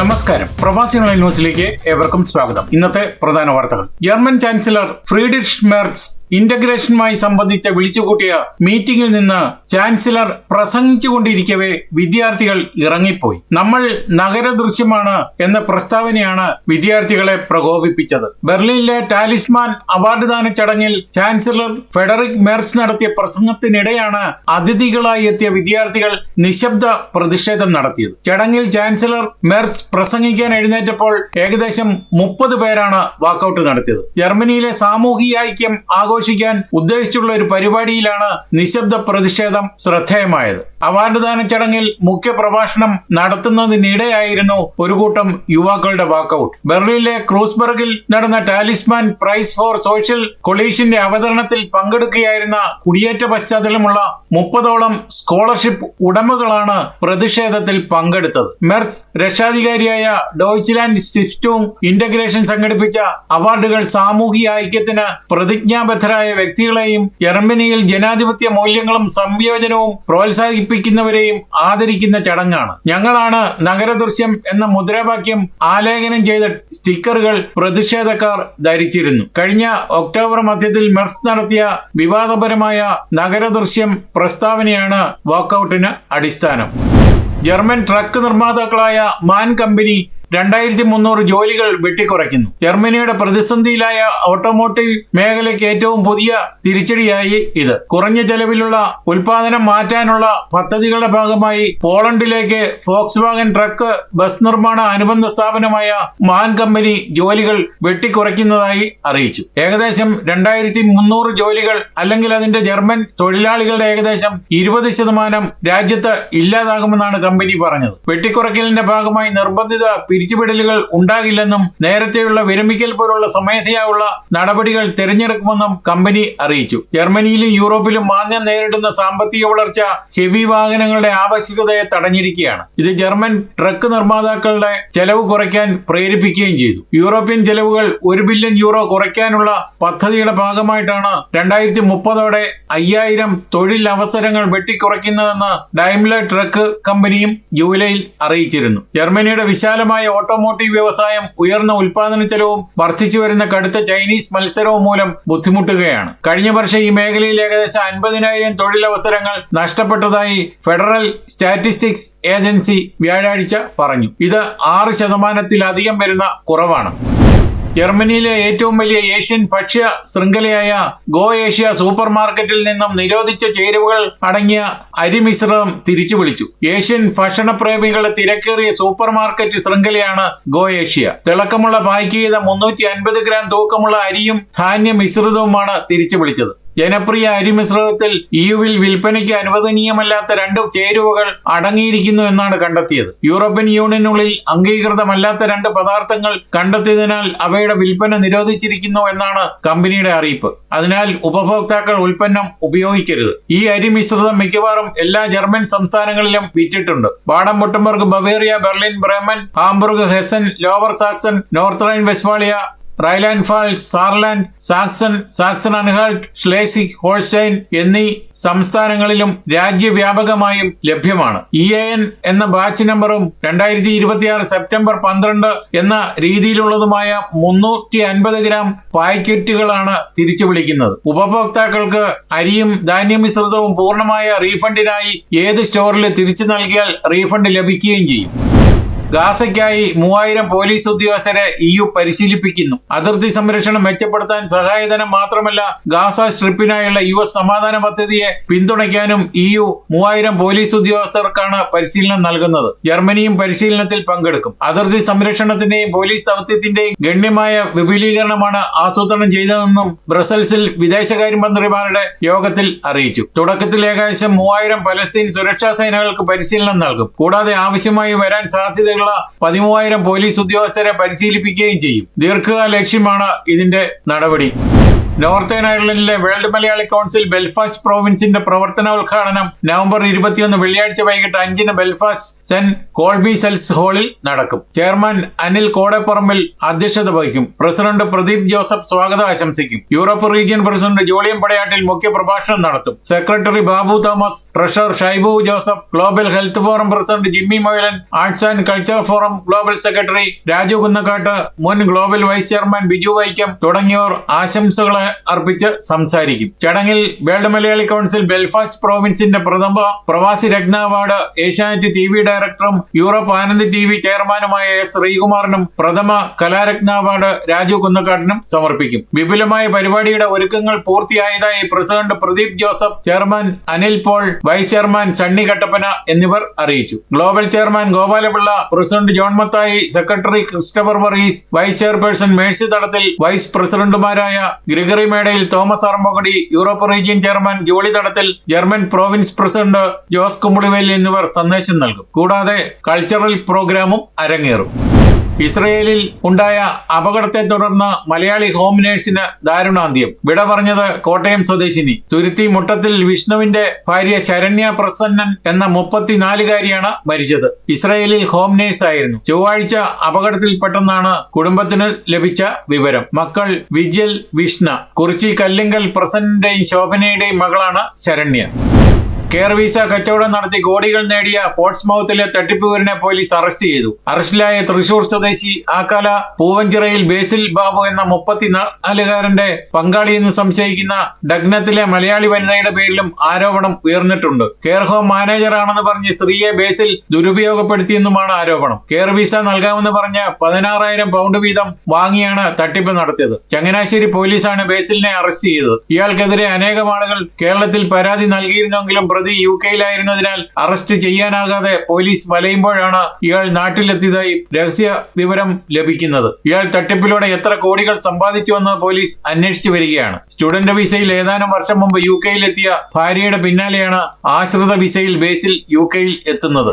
നമസ്കാരം. പ്രവാസി ന്യൂസിലേക്ക് ഏവർക്കും സ്വാഗതം. ഇന്നത്തെ പ്രധാന വാർത്തകൾ. ജർമ്മൻ ചാൻസലർ ഫ്രീഡിഷ് മെർസ് ഇന്റഗ്രേഷനുമായി സംബന്ധിച്ച വിളിച്ചുകൂട്ടിയ മീറ്റിംഗിൽ നിന്ന് ചാൻസലർ പ്രസംഗിച്ചുകൊണ്ടിരിക്കവേ വിദ്യാർത്ഥികൾ ഇറങ്ങിപ്പോയി. നമ്മൾ നഗര ദൃശ്യമാണ് എന്ന പ്രസ്താവനയാണ് വിദ്യാർത്ഥികളെ പ്രകോപിപ്പിച്ചത്. ബെർലിനിലെ ടാലിസ്മാൻ അവാർഡ് ദാന ചടങ്ങിൽ ചാൻസലർ ഫെഡറിക് മെർസ് നടത്തിയ പ്രസംഗത്തിനിടെയാണ് അതിഥികളായി എത്തിയ വിദ്യാർത്ഥികൾ നിശബ്ദ പ്രതിഷേധം നടത്തിയത്. ചടങ്ങിൽ ചാൻസലർ മെർസ് പ്രസംഗിക്കാൻ എഴുന്നേറ്റപ്പോൾ ഏകദേശം മുപ്പത് പേരാണ് വാക്കൌട്ട് നടത്തിയത്. ജർമ്മനിയിലെ സാമൂഹിക ഐക്യം ആഘോഷിക്കാൻ ഉദ്ദേശിച്ചുള്ള ഒരു പരിപാടിയിലാണ് നിശബ്ദ പ്രതിഷേധം ശ്രദ്ധേയമായത്. അവാർഡ് ദാന ചടങ്ങിൽ മുഖ്യ പ്രഭാഷണം നടത്തുന്നതിനിടെയായിരുന്നു ഒരു കൂട്ടം യുവാക്കളുടെ വാക്കൌട്ട് ബെർലിനിലെ ക്രൂസ്ബർഗിൽ നടന്ന ടാലിസ്മാൻ പ്രൈസ് ഫോർ സോഷ്യൽ കൊളീഷന്റെ അവതരണത്തിൽ പങ്കെടുക്കുകയായിരുന്ന കുടിയേറ്റ പശ്ചാത്തലമുള്ള മുപ്പതോളം സ്കോളർഷിപ്പ് ഉടമകളാണ് പ്രതിഷേധത്തിൽ പങ്കെടുത്തത്. മെർസ് രക്ഷാധികാരിയായ ഡോയ്ച്ച്ലാൻഡ് സ്റ്റിഫ്റ്റും ഇന്റഗ്രേഷൻ സംഘടിപ്പിച്ച അവാർഡുകൾ സാമൂഹിക ഐക്യത്തിന് പ്രതിജ്ഞാബദ്ധരായ വ്യക്തികളെയും ജർമ്മനിയിൽ ജനാധിപത്യ മൂല്യങ്ങളും സംയോജനവും പ്രോത്സാഹിപ്പിക്കുന്നവരെയും ആദരിക്കുന്ന ചടങ്ങാണ്. ഞങ്ങളാണ് നഗരദൃശ്യം എന്ന മുദ്രാവാക്യം ആലേഖനം ചെയ്ത സ്റ്റിക്കറുകൾ പ്രതിഷേധക്കാർ ധരിച്ചിരുന്നു. കഴിഞ്ഞ ഒക്ടോബർ മധ്യത്തിൽ മെർസ് നടത്തിയ വിവാദപരമായ നഗരദൃശ്യം പ്രസ്താവനയാണ് വാക്കൌട്ടിന് അടിസ്ഥാനം. ജർമ്മൻ ട്രക്ക് നിർമ്മാതാക്കളായ മാൻ കമ്പനി രണ്ടായിരത്തി മുന്നൂറ് ജോലികൾ വെട്ടിക്കുറയ്ക്കുന്നു. ജർമ്മനിയുടെ പ്രതിസന്ധിയിലായ ഓട്ടോമോട്ടീവ് മേഖലയ്ക്ക് ഏറ്റവും പുതിയ തിരിച്ചടിയായി ഇത്. കുറഞ്ഞ ചെലവിലുള്ള ഉൽപാദനം മാറ്റാനുള്ള പദ്ധതികളുടെ ഭാഗമായി പോളണ്ടിലേക്ക് ഫോക്സ് വാഗൻ ട്രക്ക് ബസ് നിർമ്മാണ അനുബന്ധ സ്ഥാപനമായ മാൻ കമ്പനി ജോലികൾ വെട്ടിക്കുറയ്ക്കുന്നതായി അറിയിച്ചു. ഏകദേശം രണ്ടായിരത്തി മുന്നൂറ് ജോലികൾ അല്ലെങ്കിൽ അതിന്റെ ജർമ്മൻ തൊഴിലാളികളുടെ ഏകദേശം ഇരുപത് ശതമാനം രാജ്യത്ത് ഇല്ലാതാകുമെന്നാണ് കമ്പനി പറഞ്ഞത്. വെട്ടിക്കുറയ്ക്കലിന്റെ ഭാഗമായി നിർബന്ധിത പിരിച്ചുവിടലുകൾ ഉണ്ടാകില്ലെന്നും നേരത്തെയുള്ള വിരമിക്കൽ പോലുള്ള സ്വമേധയായുള്ള നടപടികൾ തിരഞ്ഞെടുക്കുമെന്നും കമ്പനി അറിയിച്ചു. ജർമ്മനിയിലും യൂറോപ്പിലും മാന്യം നേരിടുന്ന സാമ്പത്തിക വളർച്ച ഹെവി വാഹനങ്ങളുടെ ആവശ്യകതയെ തടഞ്ഞിരിക്കുകയാണ്. ഇത് ജർമ്മൻ ട്രക്ക് നിർമ്മാതാക്കളുടെ ചെലവ് കുറയ്ക്കാൻ പ്രേരിപ്പിക്കുകയും ചെയ്തു. യൂറോപ്യൻ ചെലവുകൾ ഒരു ബില്യൺ യൂറോ കുറയ്ക്കാനുള്ള പദ്ധതിയുടെ ഭാഗമായിട്ടാണ് രണ്ടായിരത്തി മുപ്പതോടെ അയ്യായിരം തൊഴിൽ അവസരങ്ങൾ വെട്ടിക്കുറയ്ക്കുന്നതെന്ന് ഡൈംലർ ട്രക്ക് കമ്പനിയും ജൂലൈയിൽ അറിയിച്ചിരുന്നു. ജർമ്മനിയുടെ വിശാലമായ ഓട്ടോമോട്ടീവ് വ്യവസായം ഉയർന്ന ഉൽപാദന ചെലവും വർദ്ധിച്ചു വരുന്ന കടുത്ത ചൈനീസ് മത്സരവും മൂലം ബുദ്ധിമുട്ടുകയാണ്. കഴിഞ്ഞ വർഷം ഈ മേഖലയിൽ ഏകദേശം അൻപതിനായിരം തൊഴിലവസരങ്ങൾ നഷ്ടപ്പെട്ടതായി ഫെഡറൽ സ്റ്റാറ്റിസ്റ്റിക്സ് ഏജൻസി വ്യാഴാഴ്ച പറഞ്ഞു. ഇത് ആറ് ശതമാനത്തിലധികം വരുന്ന കുറവാണ്. ജർമ്മനിയിലെ ഏറ്റവും വലിയ ഏഷ്യൻ ഭക്ഷ്യ ശൃംഖലയായ ഗോ ഏഷ്യ സൂപ്പർ മാർക്കറ്റിൽ നിന്നും നിരോധിച്ച ചേരുവകൾ അടങ്ങിയ അരിമിശ്രിതം തിരിച്ചു വിളിച്ചു. ഏഷ്യൻ ഭക്ഷണപ്രേമികളുടെ തിരക്കേറിയ സൂപ്പർ മാർക്കറ്റ് ശൃംഖലയാണ് ഗോ ഏഷ്യ. തിളക്കമുള്ള പായ്ക്ക് ചെയ്ത മുന്നൂറ്റി അൻപത് ഗ്രാം തൂക്കമുള്ള അരിയും ധാന്യ മിശ്രിതവുമാണ് തിരിച്ചു വിളിച്ചത്. ജനപ്രിയ അരിമിശ്രിതത്തിൽ ഇയുവിൽ വിൽപ്പനയ്ക്ക് അനുവദനീയമല്ലാത്ത രണ്ട് ചേരുവകൾ അടങ്ങിയിരിക്കുന്നു എന്നാണ് കണ്ടെത്തിയത്. യൂറോപ്യൻ യൂണിയനുള്ളിൽ അംഗീകൃതമല്ലാത്ത രണ്ട് പദാർത്ഥങ്ങൾ കണ്ടെത്തിയതിനാൽ അവയുടെ വിൽപ്പന നിരോധിച്ചിരിക്കുന്നു എന്നാണ് കമ്പനിയുടെ അറിയിപ്പ്. അതിനാൽ ഉപഭോക്താക്കൾ ഉൽപ്പന്നം ഉപയോഗിക്കരുത്. ഈ അരി മിശ്രിതം മിക്കവാറും എല്ലാ ജർമ്മൻ സംസ്ഥാനങ്ങളിലും വിറ്റിട്ടുണ്ട്. Baden Wurttemberg Bavaria Berlin Bremen Hamburg Hessen lower Saxon north Rhine Westphalia Rhineland Pfalz Saarland Saxon Saxon Anhalt Schleswig Holstein എന്നീ സംസ്ഥാനങ്ങളിലും രാജ്യവ്യാപകമായും ലഭ്യമാണ്. ഇ എ എൻ എന്ന ബാച്ച് നമ്പറും രണ്ടായിരത്തി ഇരുപത്തിയാറ് സെപ്റ്റംബർ പന്ത്രണ്ട് എന്ന രീതിയിലുള്ളതുമായ മുന്നൂറ്റി അൻപത് ഗ്രാം പായ്ക്കറ്റുകളാണ് തിരിച്ചു വിളിക്കുന്നത്. ഉപഭോക്താക്കൾക്ക് അരിയും ധാന്യമിശ്രിതവും പൂർണമായ റീഫണ്ടിനായി ഏത് സ്റ്റോറിൽ തിരിച്ചു നൽകിയാൽ റീഫണ്ട് ലഭിക്കുകയും ചെയ്യും. ഗാസയ്ക്കായി മൂവായിരം പോലീസ് ഉദ്യോഗസ്ഥരെ ഇയു പരിശീലിപ്പിക്കുന്നു. അതിർത്തി സംരക്ഷണം മെച്ചപ്പെടുത്താൻ സഹായധനം മാത്രമല്ല ഗാസ സ്ട്രിപ്പിനായുള്ള യു എസ് സമാധാന പദ്ധതിയെ പിന്തുണയ്ക്കാനും ഇയു മൂവായിരം പോലീസ് ഉദ്യോഗസ്ഥർക്കാണ് പരിശീലനം നൽകുന്നത്. ജർമ്മനിയും പരിശീലനത്തിൽ പങ്കെടുക്കും. അതിർത്തി സംരക്ഷണത്തിന്റെയും പോലീസ് ദൗത്യത്തിന്റെയും ഗണ്യമായ വിപുലീകരണമാണ് ആസൂത്രണം ചെയ്തതെന്നും ബ്രസൽസിൽ വിദേശകാര്യമന്ത്രിമാരുടെ യോഗത്തിൽ അറിയിച്ചു. തുടക്കത്തിൽ ഏകദേശം മൂവായിരം പലസ്തീൻ സുരക്ഷാ സേനകൾക്ക് പരിശീലനം നൽകും. കൂടാതെ ആവശ്യമായി വരാൻ സാധ്യതയുള്ള പതിമൂവായിരം പോലീസ് ഉദ്യോഗസ്ഥരെ പരിശീലിപ്പിക്കുകയും ചെയ്യും. ദീർഘകാല ലക്ഷ്യമാണ് ഇതിന്റെ നടപടി. Northern Ireland world Malayali council Belfast പ്രോവിൻസിന്റെ പ്രവർത്തനോദ്ഘാടനം നവംബർ ഇരുപത്തിയൊന്ന് വെള്ളിയാഴ്ച വൈകിട്ട് അഞ്ചിന് ബെൽഫാസ്റ്റ് സെന്റ് കോൾബി സെൽസ് ഹാളിൽ നടക്കും. ചെയർമാൻ അനിൽ കോടപ്പുറമ്പിൽ അധ്യക്ഷത വഹിക്കും. പ്രസിഡന്റ് പ്രദീപ് ജോസഫ് സ്വാഗതം ആശംസിക്കും. യൂറോപ്പ് റീജിയൻ പ്രസിഡന്റ് ജോളിയം പടയാട്ടിൽ മുഖ്യ പ്രഭാഷണം നടത്തും. Secretary Babu Thomas treasurer Shaibu Joseph global health forum president Jimmy Moylan arts and culture forum global secretary Raju Kunnakkattu മുൻ global vice chairman Biju Vaikom തുടങ്ങിയവർ ആശംസകൾ അർപ്പിച്ച് സംസാരിക്കും. ചടങ്ങിൽ വേൾഡ് മലയാളി കൗൺസിൽ ബെൽഫാസ്റ്റ് പ്രൊവിൻസിന്റെ പ്രഥമ Pravasi Ratna award Asianet T V ഡയറക്ടറും Europe Anand T V ചെയർമാനുമായ എസ് ശ്രീകുമാറിനും പ്രഥമ കലാരത്ന അവാർഡ് രാജു കുന്നക്കാട്ടിനും സമർപ്പിക്കും. വിപുലമായ പരിപാടിയുടെ ഒരുക്കങ്ങൾ പൂർത്തിയായതായി president Pradeep Joseph chairman Anil Paul vice chairman Sunny Kattappana എന്നിവർ അറിയിച്ചു. Global chairman Gopalapillai president John Mathai secretary Christopher Varghese vice chairperson Mercy Thadathil vice പ്രസിഡന്റുമാരായ Gregory Medayil Thomas Arambankudy Europe region chairman Jolly Thadathil German province president Jose Kumbilivelil എന്നിവർ സന്ദേശം നൽകും. കൂടാതെ cultural പ്രോഗ്രാമും അരങ്ങേറും. ഇസ്രയേലിൽ ഉണ്ടായ അപകടത്തെ തുടർന്ന് മലയാളി ഹോം നേഴ്സിന് ദാരുണാന്ത്യം. വിട പറഞ്ഞത് കോട്ടയം സ്വദേശിനി. തുരുത്തി മുട്ടത്തിൽ വിഷ്ണുവിന്റെ ഭാര്യ ശരണ്യ പ്രസന്നൻ എന്ന മുപ്പത്തിനാലുകാരിയാണ് മരിച്ചത്. ഇസ്രയേലിൽ ഹോം നേഴ്സ് ആയിരുന്നു ചൊവ്വാഴ്ച അപകടത്തിൽപ്പെട്ടെന്നാണ് കുടുംബത്തിന് ലഭിച്ച വിവരം. മക്കൾ വിജൽ വിഷ്ണ കുറിച്ചി കല്ലിങ്കൽ പ്രസന്നന്റെയും ശോഭനയുടെയും മകളാണ് ശരണ്യ. കെയർ വിസ കച്ചവടം നടത്തി കോടികൾ നേടിയ പോർട്സ്മൌത്തിലെ തട്ടിപ്പുകാരനെ പോലീസ് അറസ്റ്റ് ചെയ്തു. അറസ്റ്റിലായ തൃശൂർ സ്വദേശി ആക്കാല പൂവഞ്ചിറയിൽ ബേസിൽ ബാബു എന്ന മുപ്പത്തിനാലുകാരന്റെ പങ്കാളിയെന്ന് സംശയിക്കുന്ന ഡഗ്നത്തിലെ മലയാളി വനിതയുടെ പേരിലും ആരോപണം ഉയർന്നിട്ടുണ്ട്. കെയർ ഹോം മാനേജറാണെന്ന് പറഞ്ഞ് സ്ത്രീയെ ബേസിൽ ദുരുപയോഗപ്പെടുത്തിയെന്നുമാണ് ആരോപണം. കെയർ വിസ നൽകാമെന്ന് പറഞ്ഞ് പതിനാറായിരം പൗണ്ട് വീതം വാങ്ങിയാണ് തട്ടിപ്പ് നടത്തിയത്. ചങ്ങനാശ്ശേരി പോലീസാണ് ബേസിലിനെ അറസ്റ്റ് ചെയ്തത്. ഇയാൾക്കെതിരെ അനേകം ആളുകൾ കേരളത്തിൽ പരാതി നൽകിയിരുന്നെങ്കിലും പ്രതി യു കെയിലായിരുന്നതിനാൽ അറസ്റ്റ് ചെയ്യാനാകാതെ പോലീസ് വലയുമ്പോഴാണ് ഇയാൾ നാട്ടിലെത്തിയതായി രഹസ്യ വിവരം ലഭിക്കുന്നത്. ഇയാൾ തട്ടിപ്പിലൂടെ എത്ര കോടികൾ സമ്പാദിച്ചുവെന്ന് പോലീസ് അന്വേഷിച്ചു വരികയാണ്. സ്റ്റുഡന്റ് വിസയിൽ ഏതാനും വർഷം മുമ്പ് യു കെയിലെത്തിയ ഭാര്യയുടെ പിന്നാലെയാണ് ആശ്രിത വിസയിൽ ബേസിൽ യു കെയിൽ എത്തുന്നത്.